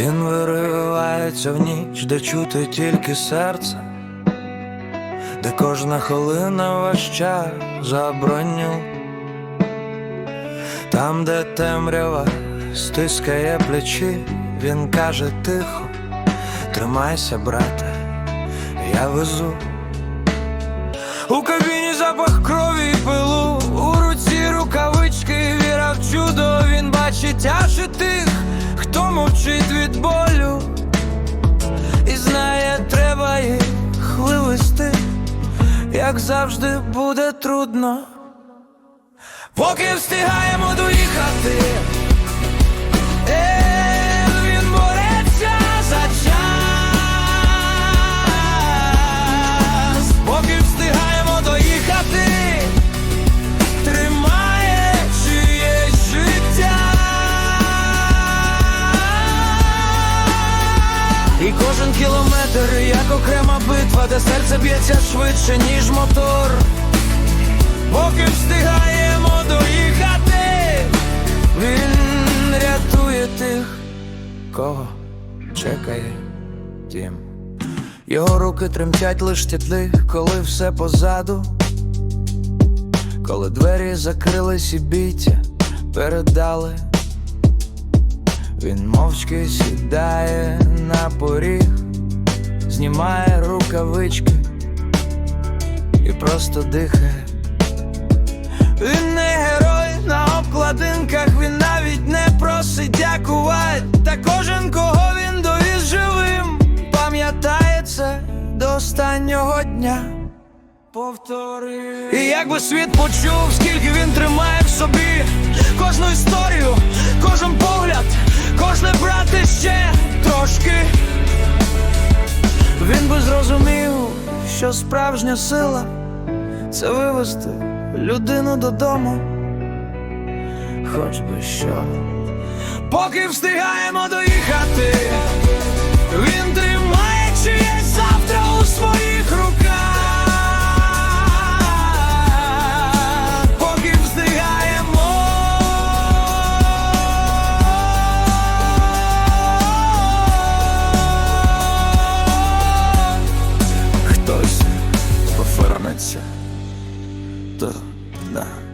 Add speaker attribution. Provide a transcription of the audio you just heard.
Speaker 1: Він виривається в ніч, де чути тільки серце, де кожна хвилина важча за броню, там, де темрява стискає плечі, він каже тихо, тримайся, брате, я везу. У кабіні запах крові і пилу, у руці рукавички, віра в чудо, він бачить аж тих, хто мовчить від болю, і знає, треба їх вивести, як завжди буде трудно. Поки встигаємо кілометр, як окрема битва, де серце б'ється швидше, ніж мотор. Поки встигаємо доїхати, він рятує тих, кого чекає дім. Його руки тремтять лиш тітли, коли все позаду, коли двері закрились і біття передали, він мовчки сідає на поріг, знімає рукавички і просто дихає. Він не герой на обкладинках, він навіть не просить дякувати. Та кожен, кого він довіз живим, пам'ятає це до останнього дня. Повтори. І якби світ почув, скільки він тримає в собі, справжня сила це вивести людину додому, хоч би що. Поки встигаємо доїхати, это да.